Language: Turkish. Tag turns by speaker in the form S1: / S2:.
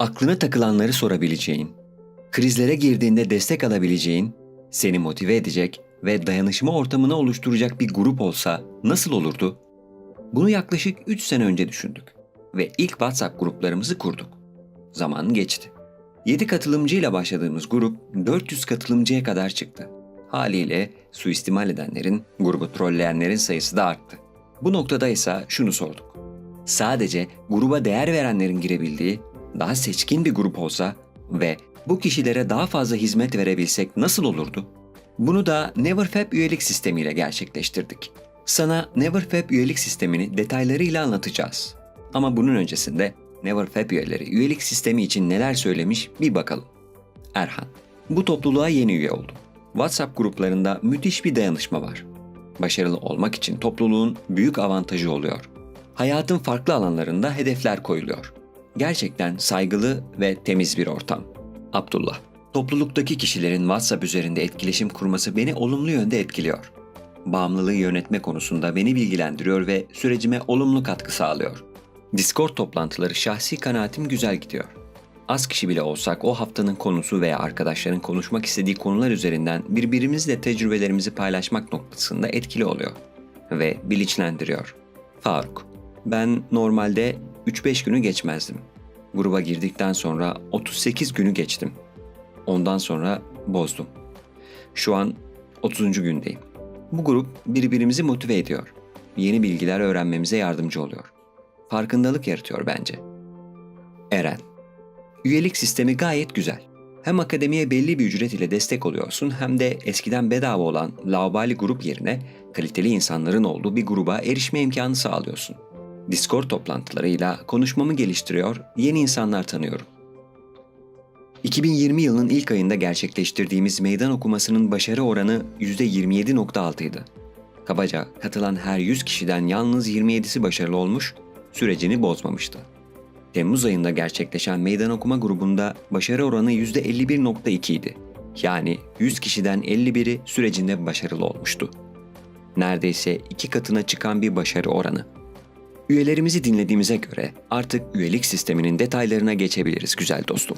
S1: aklına takılanları sorabileceğin, krizlere girdiğinde destek alabileceğin, seni motive edecek ve dayanışma ortamını oluşturacak bir grup olsa nasıl olurdu? Bunu yaklaşık 3 sene önce düşündük ve ilk WhatsApp gruplarımızı kurduk. Zaman geçti. 7 katılımcıyla başladığımız grup 400 katılımcıya kadar çıktı. Haliyle suistimal edenlerin, grubu trolleyenlerin sayısı da arttı. Bu noktada ise şunu sorduk. Sadece gruba değer verenlerin girebildiği, daha seçkin bir grup olsa ve bu kişilere daha fazla hizmet verebilsek nasıl olurdu? Bunu da NeverFab üyelik sistemiyle gerçekleştirdik. Sana NeverFab üyelik sistemini detaylarıyla anlatacağız. Ama bunun öncesinde NeverFab üyeleri üyelik sistemi için neler söylemiş bir bakalım. Erhan, bu topluluğa yeni üye oldum. WhatsApp gruplarında müthiş bir dayanışma var. Başarılı olmak için topluluğun büyük avantajı oluyor. Hayatın farklı alanlarında hedefler koyuluyor. Gerçekten saygılı ve temiz bir ortam. Abdullah, topluluktaki kişilerin WhatsApp üzerinde etkileşim kurması beni olumlu yönde etkiliyor. Bağımlılığı yönetme konusunda beni bilgilendiriyor ve sürecime olumlu katkı sağlıyor. Discord toplantıları şahsi kanaatim güzel gidiyor. Az kişi bile olsak o haftanın konusu veya arkadaşların konuşmak istediği konular üzerinden birbirimizle tecrübelerimizi paylaşmak noktasında etkili oluyor ve bilinçlendiriyor. Faruk, ben normalde 3-5 günü geçmezdim. Gruba girdikten sonra 38 günü geçtim. Ondan sonra bozdum. Şu an 30. gündeyim. Bu grup birbirimizi motive ediyor. Yeni bilgiler öğrenmemize yardımcı oluyor. Farkındalık yaratıyor bence. Eren Üyelik sistemi gayet güzel. Hem akademiye belli bir ücret ile destek oluyorsun hem de eskiden bedava olan laubali grup yerine kaliteli insanların olduğu bir gruba erişme imkanı sağlıyorsun. Discord toplantılarıyla konuşmamı geliştiriyor, yeni insanlar tanıyorum. 2020 yılının ilk ayında gerçekleştirdiğimiz meydan okumasının başarı oranı %27.6 idi. Kabaca katılan her 100 kişiden yalnız 27'si başarılı olmuş, sürecini bozmamıştı. Temmuz ayında gerçekleşen meydan okuma grubunda başarı oranı %51.2 idi. Yani 100 kişiden 51'i sürecinde başarılı olmuştu. Neredeyse iki katına çıkan bir başarı oranı. Üyelerimizi dinlediğimize göre artık üyelik sisteminin detaylarına geçebiliriz güzel dostum.